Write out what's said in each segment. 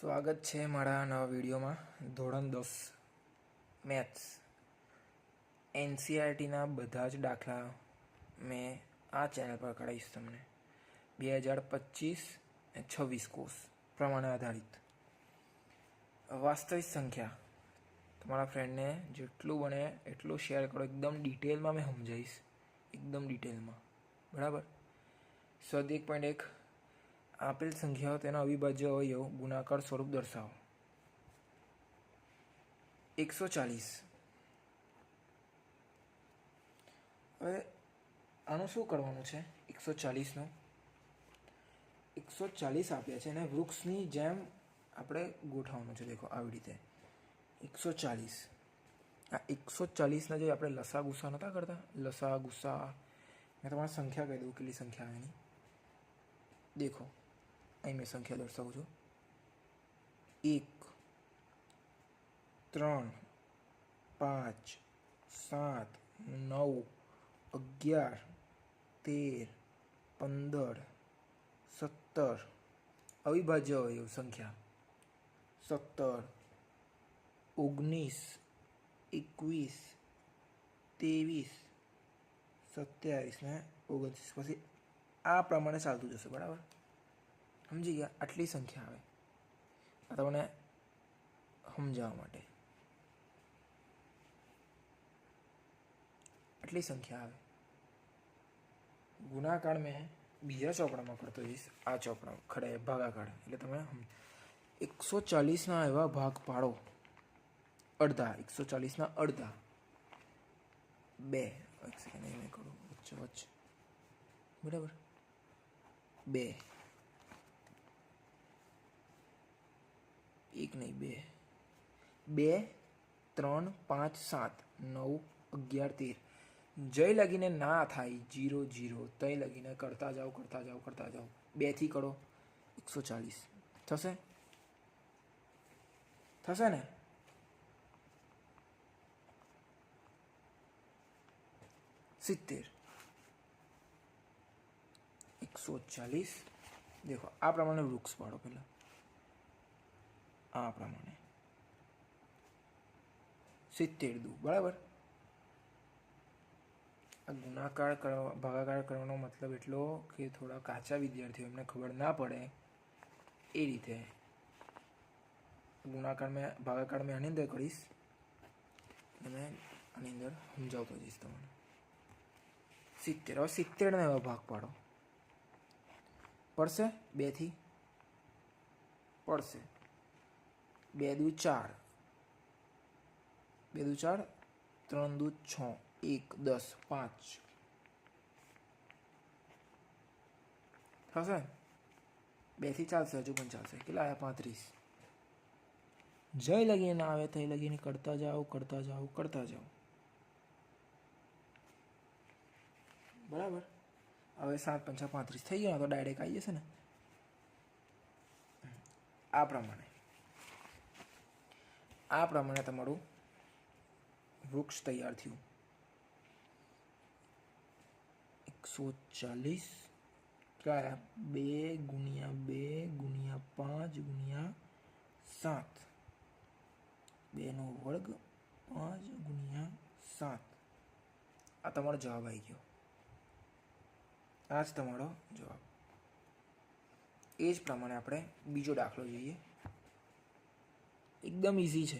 સ્વાગત છે મારા નવા વિડીયોમાં. ધોરણ દસ. મેથ્સ. એનસીઆરટીના બધા જ દાખલા મેં આ ચેનલ પર કઢાવીશ તમને. બે હજાર પચીસ છવ્વીસ કોર્સ પ્રમાણે આધારિત. વાસ્તવિક સંખ્યા. તમારા ફ્રેન્ડને જેટલું બને એટલું શેર કરો. એકદમ ડિટેલમાં મેં સમજાવીશ એકદમ ડિટેલમાં. બરાબર? સદ એક પોઈન્ટ એક આપેલ સંખ્યાઓ તેના અવિભાજ્ય અવયવ ગુણાકાર સ્વરૂપ દર્શાવો. એકસો ચાલીસ. હવે આનું શું કરવાનું છે? એકસો ચાલીસનું. એકસો ચાલીસ આપ્યા છે અને વૃક્ષની જેમ આપણે ગોઠવવાનું છે. દેખો, આવી રીતે. એકસો ચાલીસ. આ એકસો ચાલીસના જે આપણે લસા ગુસ્સા નહોતા કરતા? લસા ગુસ્સા મેં તમારે સંખ્યા કહી દઉં, કેટલી સંખ્યા એની? દેખો અહીં મેં સંખ્યા દર્શાવું છું એક, ત્રણ, પાંચ, સાત, નવ, અગિયાર, તેર, પંદર, સત્તર. અવિભાજ્ય અવયવ સંખ્યા. સત્તર, ઓગણીસ, એકવીસ, ત્રેવીસ, સત્યાવીસ ને ઓગણત્રીસ. પછી આ પ્રમાણે ચાલતું જશે, બરાબર? સમજી ગયા? આટલી સંખ્યા આવે. આ તમને સમજાવવા માટે. આટલી સંખ્યા આવે. ગુણાકાર મેં બીજા ચોપડામાં કરતો જઈશ. આ ચોપડા ખડે, ભાગાકાર. એટલે તમે એકસો ચાલીસના એવા ભાગ પાડો. અડધા, એકસો ચાલીસના અડધા. બે. એક સેકન્ડ એ કરું. વચ્ચે વચ્ચે. બરાબર? બે. એક નહીં, બે. બે, ત્રણ, પાંચ, સાત, નવ, અગિયાર, તેર. જય લગીને ના થાય. Zero zero. તય લગીને કરતા જાઓ કરતા જાઓ કરતા જાઓ. બેથી કરો. એકસો ચાલીસ. થશે? થશે ને? સિત્તેર. એકસો ચાલીસ. દેખો, આ પ્રમાણે વૃક્ષ પાડો પહેલાં. આ પ્રમાણે. સિત્તેર દુ, બરાબર? આ ગુણાકાર કરવા, ભાગાકાર કરવાનો મતલબ એટલો કે થોડા કાચા વિદ્યાર્થીઓ એમને ખબર ના પડે એ રીતે. ગુણાકાર મેં, ભાગાકાર મેં આની અંદર કરીશ. અને આની અંદર સમજાવતો જઈશ તમને. સિત્તેર, હવે સિત્તેરનો એવા ભાગ પાડો. પડશે? બેથી? પડશે. બે દુ ચાર. બે દુ ચાર, ત્રણ દુ છ, એક, દસ, પાંચ. થશે? બેથી ચાલશે હજુ પણ ચાલશે કેટલા આવ્યા પાંત્રીસ. જય લગીને ના આવે થઈ લગીને કરતા જાઓ કરતા જાઓ કરતા જાઓ. બરાબર? હવે સાત પંચા પાંત્રીસ થઈ ગયો તો ડાયરેક્ટ આવી જશે ને? આ પ્રમાણે. આ પ્રમાણે તમારું વૃક્ષ તૈયાર થયું. એકસો ચાલીસ કયા બે ગુણ્યા બે ગુણ્યા પાંચ ગુણ્યા સાત. બેનો વર્ગ પાંચ ગુણ્યા સાત. આ તમારો જવાબ આવી ગયો. આ જ તમારો જવાબ. એ જ પ્રમાણે આપણે બીજો દાખલો જોઈએ. એકદમ ઇઝી છે.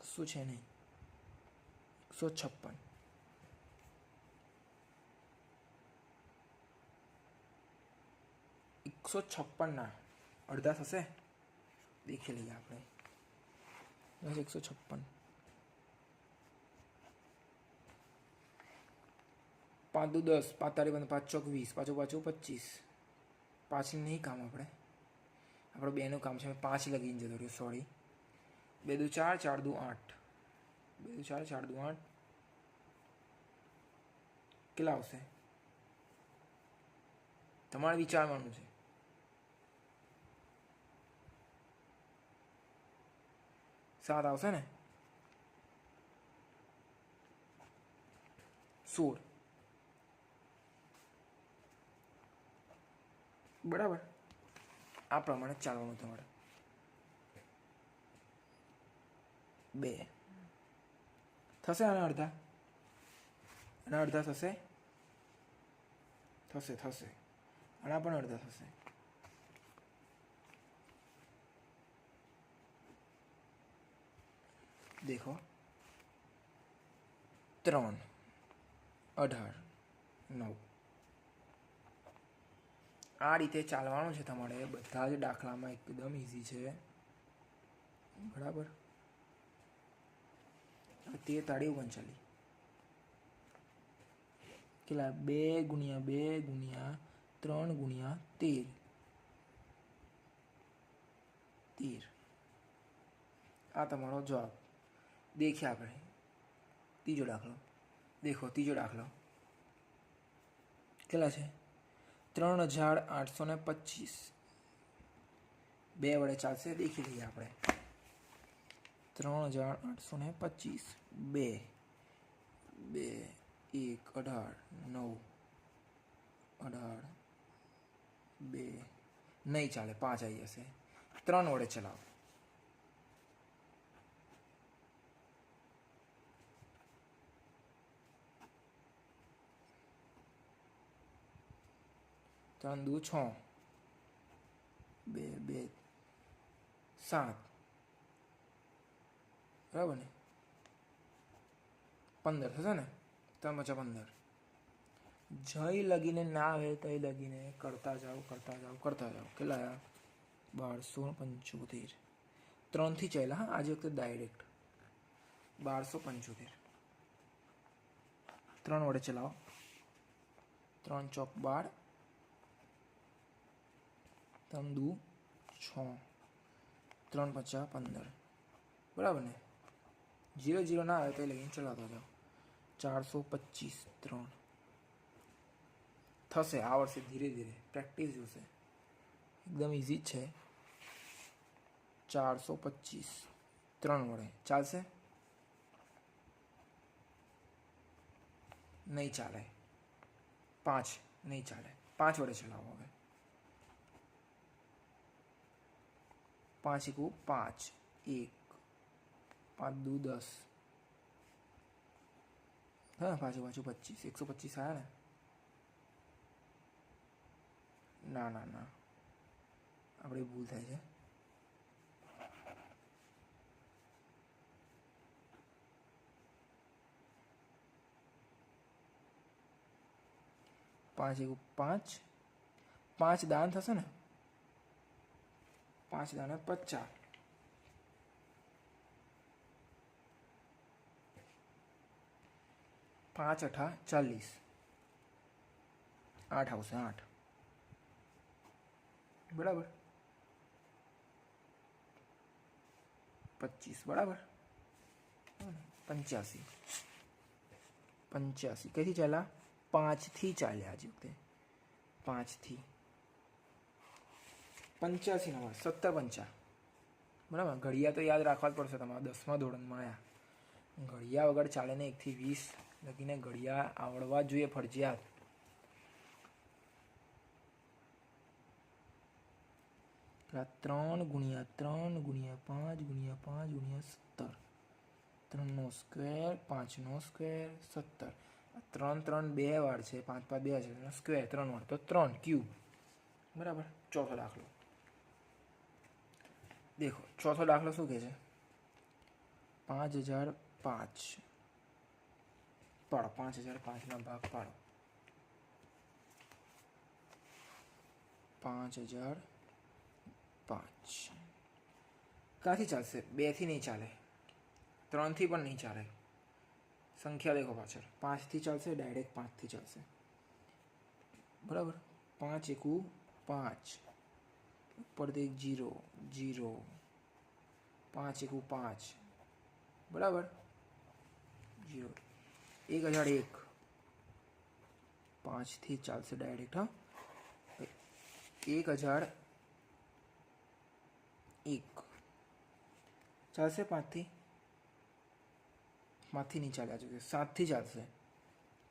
કશું છે નહીં. એકસો છપ્પન. એકસો છપ્પનના અડધા થશે? દેખી લઈએ આપણે. બસ એકસો છપ્પન. પાંચ દુ દસ તારીખ બંધ, પાંચ ચોક વીસ, પાછું પાછું પચીસ. પાછળ નહીં કામ આપણે. આપણે બેનું કામ છે. પાંચ લગીને જતો રહ્યો સોરી બે દુ ચાર ચાર દુ આઠ. બે દુ ચાર ચાર દુ આઠ. કેટલા આવશે? તમારે વિચારવાનું છે. સાત આવશે ને? સોળ. બરાબર? આ પ્રમાણે ચાલવાનું તમારે. બે. થશે આના અડધા? આના અડધા થશે? થશે થશે. આના પણ અડધા થશે. દેખો. ત્રણ. અઢાર. નવ. આ રીતે ચાલવાનું છે તમારે. બધા જ દાખલામાં એકદમ ઇઝી છે. બરાબર? તે તાળી ઓગણચાલી કેટલા? બે ગુણ્યા બે ગુણ્યા ત્રણ ગુણ્યા તેર. તેર. આ તમારો જવાબ. દેખ્યા આપણે. ત્રીજો દાખલો. દેખો, ત્રીજો દાખલો. કેટલા છે? ત્રણ હજાર આઠસો ને પચીસ. બે વડે ચાલશે. દેખી લઈએ આપણે. ત્રણ હજાર આઠસો ને પચીસ. બે બે, એક, અઢાર, નવ, અઢાર, બે, નહીં ચાલે, પાંચ આવી જશે. ત્રણ વડે ચલાવો. ત્રણ દુ છ, બે બે, સાત. બરાબર ને? પંદર થશે ને? ત્રણ પચા પંદર. જય લગીને ના આવે તો લગીને કરતા જાઓ કરતા જાઓ કરતા જાઓ. કેટલા આવ્યા બારસો પંચોતેર. ત્રણથી ચાલ્યા, હા, આજે વખતે ડાયરેક્ટ બારસો પંચોતેર. ત્રણ વડે ચલાવો. ત્રણ ચોક બાર. ત્રણ દુ છ. ત્રણ પચાસ પંદર. બરાબર ને? જીરો જીરો ના આવે તો એ લઈને ચલાવતા જાઓ ચારસો પચીસ ત્રણ થશે આવડશે ધીરે ધીરે પ્રેક્ટિસ જોશે એકદમ ઇઝી જ છે ચારસો પચીસ ત્રણ વડે ચાલશે નહીં ચાલે પાંચ નહીં ચાલે પાંચ વડે ચલાવો હવે પાંચ એકુ પાંચ એક પાંચ દુ દસ હા પાછું પાછું પચીસ એકસો પચીસ આવ્યા ને ના ના ના આપણે ભૂલ થાય છે પાંચ એક પાંચ પાંચ દાન થશે ને પાંચ દાને પચાસ પાંચ અઠા ચાલીસ આઠ આવશે આઠ બરાબર પચીસ બરાબર પંચ્યાસી પંચ્યાસી કઈથી ચાલ્યા પાંચથી ચાલ્યા આજે વખતે પાંચથી પંચ્યાસી નંબર સત્તર પંચા બરાબર ઘડિયા તો યાદ રાખવા જ પડશે તમારા દસમા ધોરણમાં આયા ઘડિયા વગર ચાલે ને એકથી વીસ લગીને ઘડિયા આવડવા જોઈએ ફરજિયાત. ત્રણ ગુણ્યા ત્રણ ગુણ્યા પાંચ ગુણ્યા પાંચ ગુણ્યા સત્તર. ત્રણનો સ્ક્વેર પાંચનો સ્ક્વેર સત્તર. ત્રણ ત્રણ બે વાર છે, પાંચ પાંચ બે છે સ્ક્વેર ત્રણ વાર તો ત્રણ ક્યુબ બરાબર? ચોથો દાખલો. દેખો, ચોથો દાખલો શું કહે છે? પાંચ હજાર પાંચ. પાડો પાંચ હજાર પાંચના ભાગ પાડો પાંચ હજાર પાંચ ક્યાંથી ચાલશે બેથી નહીં ચાલે ત્રણથી પણ નહીં ચાલે સંખ્યા દેખો પાછળ પાંચથી ચાલશે ડાયરેક્ટ પાંચથી ચાલશે બરાબર પાંચ એકુ પાંચ ઉપરથી એક જીરો જીરો પાંચ એકુ પાંચ બરાબર જીરો એક હજાર એક પાંચથી ચાલશે ડાયરેક્ટ હા એક હજાર એક ચાલશે પાંચથી પાંચથી નહીં ચાલ્યા જોઈએ સાતથી ચાલશે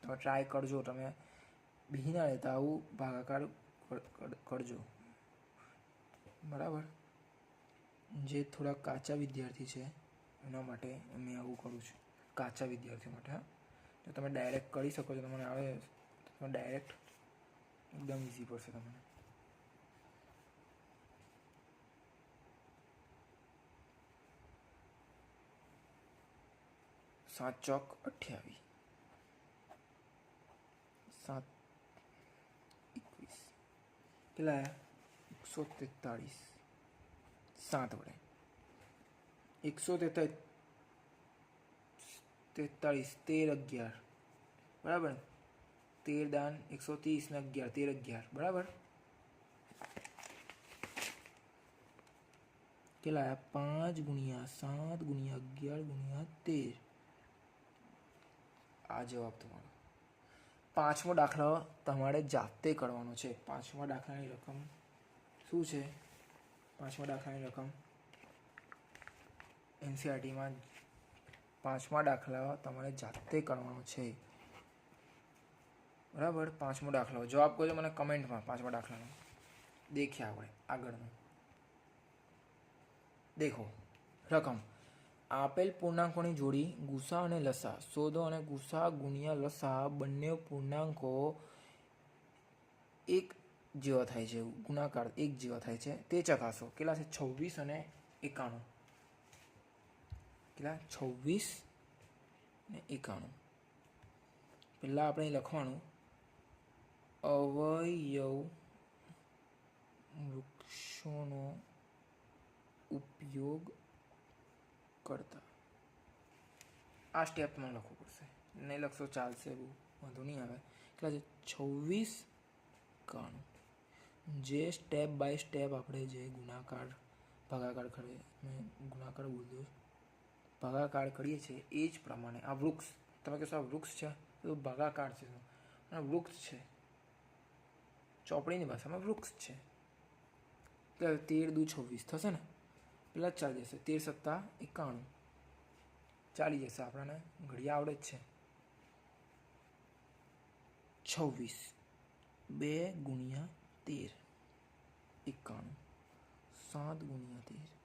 તમે ટ્રાય કરજો તમે બી રહેતા આવું ભાગાકાર કર- કર- કરજો બરાબર જે થોડા કાચા વિદ્યાર્થી છે એના માટે મેં આવું કરું છું કાચા વિદ્યાર્થીઓ માટે હા જો તમે ડાયરેક્ટ કરી શકો છો. તમને આવે તો તમે ડાયરેક્ટ એકદમ ઇઝી પડશે તમને. સાત ચોક અઠ્યાવીસ. સાત, એકવીસ. કેટલા આવ્યા એકસો તેતાળીસ. સાત વડે. એકસો તેતાળીસ તેતાળીસ તેર અગિયાર. બરાબર? તેર દાન એકસો ત્રીસ ને અગિયાર, તેર અગિયાર. બરાબર? કેટલા? આવ્યા પાંચ ગુણ્યા સાત ગુણ્યા અગિયાર ગુણ્યા તેર. આ જવાબ તમારો. પાંચમો દાખલો તમારે જાતે કરવાનો છે. પાંચમા દાખલાની રકમ શું છે? પાંચમા દાખલાની રકમ એનસીઆરટીમાં પાંચમા દાખલા તમારે જાતે કરવાનો છે. બરાબર? પાંચમો દાખલો. જવાબ કરજો મને કમેન્ટમાં પાંચમા દાખલાનો. દેખ્યા આપણે, આગળનો. દેખો, રકમ. આપેલ પૂર્ણાંકોની જોડી ગુસા અને લસા. શોધો અને ગુસા ગુણ્યા લસા બંને પૂર્ણાંકો એક જેવા થાય છે. ગુણાકાર એક જેવા થાય છે. તે ચકાસો. કેટલા છે? છવ્વીસ અને એકાણું. કેટલા? છવ્વીસ ને એકાણું. પહેલાં આપણે લખવાનું, અવયવ વૃક્ષોનો ઉપયોગ કરતા. આ સ્ટેપ તમારે લખવું પડશે. નહીં લખશો, ચાલશે બહુ વાંધો નહીં આવે. કેટલા છે? છવ્વીસ કાણું જે સ્ટેપ બાય સ્ટેપ આપણે જે ગુણાકાર, ભાગાકાર કરીએ મેં ગુણાકાર બોલ્યો ભાગાકાર કરીએ છીએ એ જ પ્રમાણે. આ વૃક્ષ, તમે કહેશો આ વૃક્ષ છે? તો ભાગાકાર છે. અને વૃક્ષ છે. ચોપડીની ભાષામાં વૃક્ષ છે. એટલે તેર દુ છવ્વીસ થશે ને? પેલા ચાલી જશે. તેર સત્તા એકાણું. ચાલી જશે. આપણને ઘડિયા આવડે જ છે. છવ્વીસ. બે ગુણ્યા તેર. એકાણું. સાત ગુણ્યા તેર.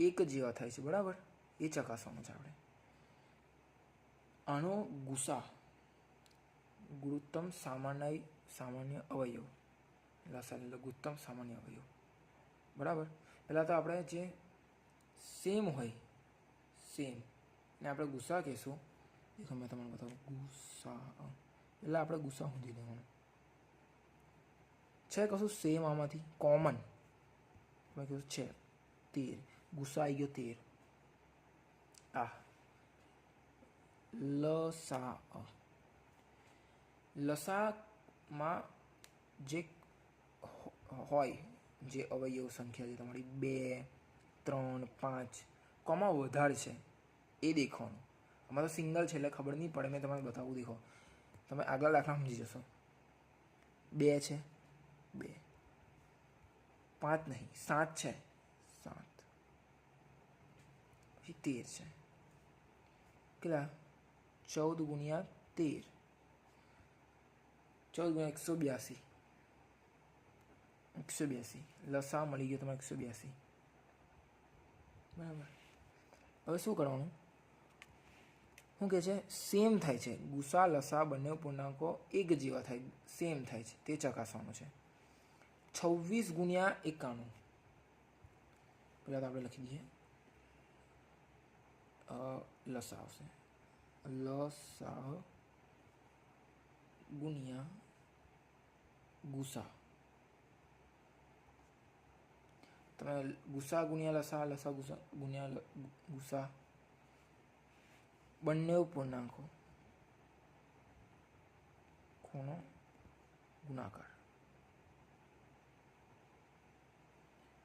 એક જેવા થાય છે, બરાબર? એ ચકાસવાનું છે આપણે. આનો ગુસા ગુરુત્તમ સામાન્ય સામાન્ય અવયવ. લસા લઘુત્તમ સામાન્ય અવયવ. બરાબર? પહેલાં તો આપણે જે સેમ હોય સેમ ને આપણે ગુસ્સા કહીશું. દેખો, મેં તમને બતાવું. ગુસ્સા એટલે આપણે ગુસ્સા સમજી દેવાનું છે કશું સેમ આમાંથી? કોમન મેં કીધું છે, તેર. ગુસ્સા આવી ગયો તેર આ લસા લસામાં જે હોય જે અવયવ સંખ્યા છે તમારી બે ત્રણ પાંચ કોમાં વધારે છે એ દેખવાનું તો સિંગલ છે એટલે ખબર નહીં પડે મેં તમને બતાવું દેખો તમે આગલા દાખલા સમજી જશો બે છે બે પાંચ નહીં સાત છે પછી તેર છે કેટલા ચૌદ ગુણ્યા તેર ચૌદ ગુણ્યા એકસો બ્યાસી એકસો બ્યાસી લસા મળી ગયો તમારે એકસો બ્યાસી બરાબર હવે શું કરવાનું શું કહે છે સેમ થાય છે ગુસા લસા બંને પૂર્ણાંકો એક જેવા થાય સેમ થાય છે તે ચકાસવાનું છે છવ્વીસ ગુણ્યા એકાણું પહેલાં તો આપણે લખી દઈએ લસા આવશે લસા ગુણ્યા ગુસા. તમે ગુસા, ગુણ્યા, લસા લસા, ગુસા, ગુણ્યા ગુસા બંને પૂર્ણાંકો ખૂણો ગુણાકાર.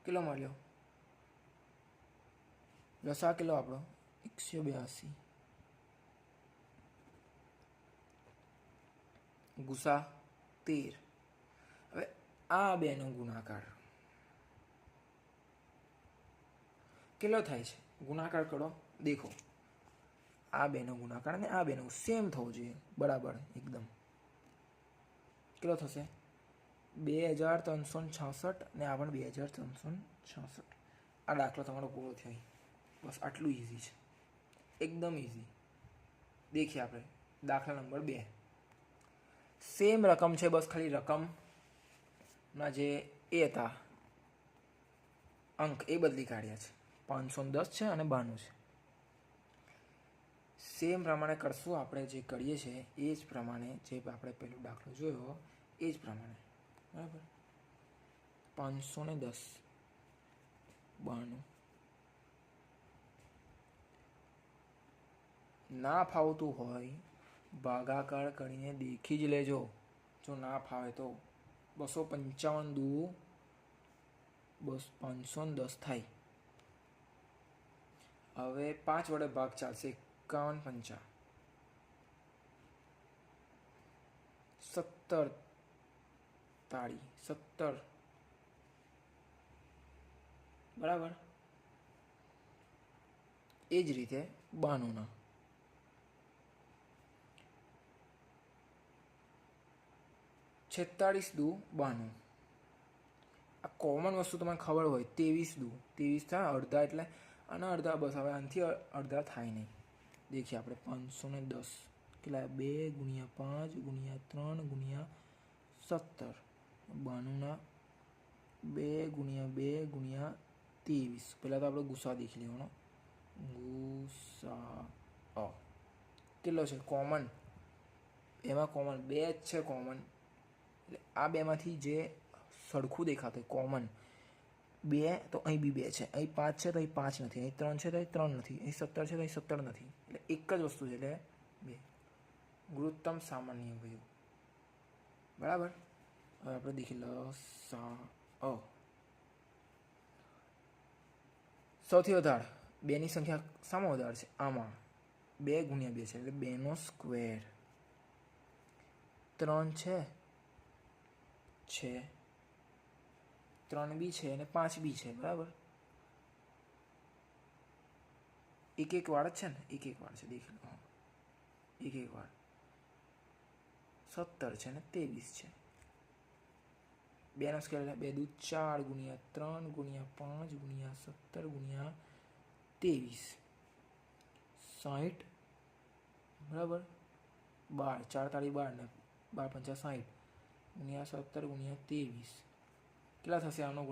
કેટલો મળ્યો લસા કેટલો આપણો એકસો બ્યાસી ગુસા તેર હવે આ બેનો ગુણાકાર કેટલો થાય છે ગુણાકાર કરો દેખો આ બેનો ગુણાકાર અને આ બેનો સેમ થવો જોઈએ બરાબર એકદમ કેટલો થશે બે હજાર ત્રણસો ને છાસઠ ને આ પણ બે હજાર ત્રણસો ને છાસઠ આ દાખલો તમારો પૂરો થયો બસ આટલું ઇઝી છે એકદમ ઇઝી દેખીએ આપણે. દાખલા નંબર બે. સેમ રકમ છે બસ ખાલી રકમના જે એ હતા. અંક એ બદલી કાઢ્યા છે. પાંચસો દસ છે અને બાણું છે. સેમ પ્રમાણે કરશું આપણે જે કરીએ છીએ એ જ પ્રમાણે જે આપણે પેલો દાખલો જોયો, એ જ પ્રમાણે. બરાબર? પાંચસો ને દસ. બાણું. ના ફાવતું હોય, ભાગાકાર કરીને દેખી જ લેજો. જો ના ફાવે તો બસો પંચાવન દુ બસ પાંચસો દસ થાય. હવે પાંચ વડે ભાગ ચાલશે એકાવન પંચા. સત્તર તાળી, સત્તર. બરાબર? એ જ રીતે બાનુંના છેતાળીસ દુ બાનું આ કોમન વસ્તુ તમને ખબર હોય, ત્રેવીસ દુ. ત્રેવીસ થાય, અડધા એટલે, અને અડધા બસ. હવે આનાથી અડધા થાય નહીં. દેખીએ આપણે, પાંચસો ને દસ. કેટલા? બે ગુણ્યા પાંચ ગુણ્યા ત્રણ ગુણ્યા સત્તર. બાનુંના બે ગુણ્યા બે ગુણ્યા ત્રેવીસ. પહેલાં તો આપણે ગુસ્સા દેખી લેવાનો. ગુસ્સા. અ. કેટલો છે? કોમન એમાં કોમન બે જ છે કોમન એટલે આ બેમાંથી જે સરખું દેખાતું કોમન બે તો અહીં બી બે છે. અહીં પાંચ છે તો અહીં પાંચ નથી. અહીં ત્રણ છે તો અહીં ત્રણ નથી. અહીં સત્તર છે તો અહીં સત્તર નથી. એટલે એક જ વસ્તુ છે, એટલે બે. ગુરુત્તમ સામાન્ય અવયવ બરાબર? હવે આપણે દેખી લો સા, અ. સૌથી વધારે, બેની સંખ્યા શામાં વધારે છે? આમાં. બે ગુણ્યા બે છે, એટલે બેનો સ્ક્વેર ત્રણ છે. છે. ત્રણ બી છે અને પાંચ બી છે, બરાબર? એક એક જ છે ને? એક એક વાર છે, દેખી લો. એક એક વાર સત્તર છે ને? ત્રેવીસ છે. બેનો સ્કેલ બે દૂ ચાર ગુણ્યા ત્રણ ગુણ્યા પાંચ ગુણ્યા સત્તર ગુણ્યા ત્રેવીસ. સાઠ બરાબર? બાર, ચાર તાળી બાર ને બાર પંચા સાઠ ગુણ્યા સત્તર ગુણ્યા ત્રેવીસ કેટલા થશે આનો ગુણાકાર